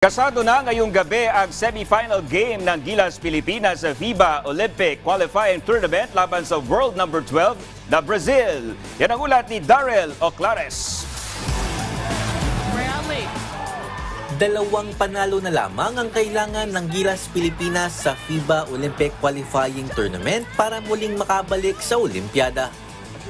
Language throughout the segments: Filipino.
Kasado na ngayong gabi ang semifinal game ng Gilas Pilipinas sa FIBA Olympic Qualifying Tournament laban sa world number 12 na Brazil. Yan ang ulat ni Darrell Oclares. Bradley. Dalawang panalo na lamang ang kailangan ng Gilas Pilipinas sa FIBA Olympic Qualifying Tournament para muling makabalik sa Olimpiada.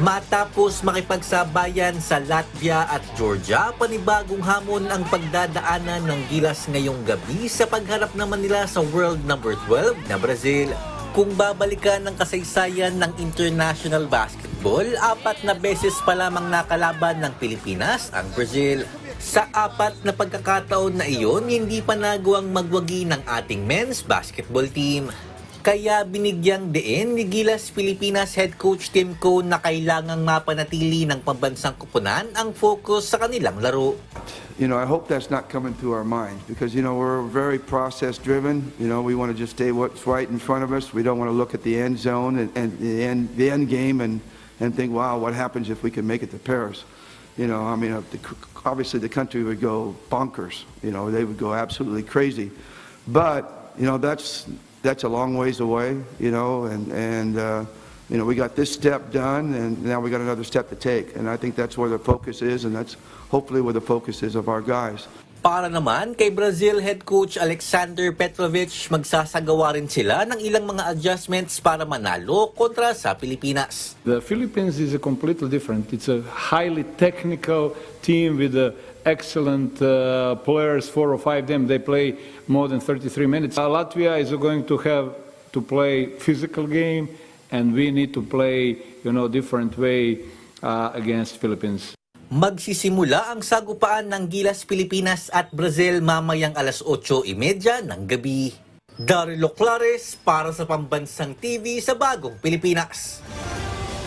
Matapos makipagsabayan sa Latvia at Georgia, panibagong hamon ang pagdadaanan ng Gilas ngayong gabi sa pagharap naman nila sa world number 12 na Brazil. Kung babalikan ng kasaysayan ng international basketball, apat na beses pa lamang nakalaban ng Pilipinas ang Brazil. Sa apat na pagkakataon na iyon, hindi pa nagawang magwagi ng ating men's basketball team. Kaya binigyang diin ni Gilas Pilipinas head coach Tim Cohn na kailangang mapanatili ng pambansang kupunan ang focus sa kanilang laro. You know, I hope that's not coming through our minds because, you know, we're very process driven. You know, we want to just stay what's right in front of us. We don't want to look at the end zone and, and the, end, the end game and, and think, wow, what happens if we can make it to Paris? You know, I mean, uh, obviously the country would go bonkers. You know, they would go absolutely crazy. But, you know, that's, that's a long ways away, you know, and, and uh, you know, we got this step done, and now we got another step to take. And I think that's where the focus is, and that's hopefully where the focus is of our guys. Para naman kay Brazil head coach Alexander Petrovic, magsasagawa rin sila ng ilang mga adjustments para manalo kontra sa Pilipinas. The Philippines is a completely different. It's a highly technical team with uh, excellent uh, players, four or five of them. They play more than 33 minutes. Uh, Latvia is going to have to play physical game, and we need to play, you know, different way uh, against Philippines. Magsisimula ang sagupaan ng Gilas Pilipinas at Brazil mamayang alas 8.30 ng gabi. Daryl Clares para sa Pambansang TV sa Bagong Pilipinas.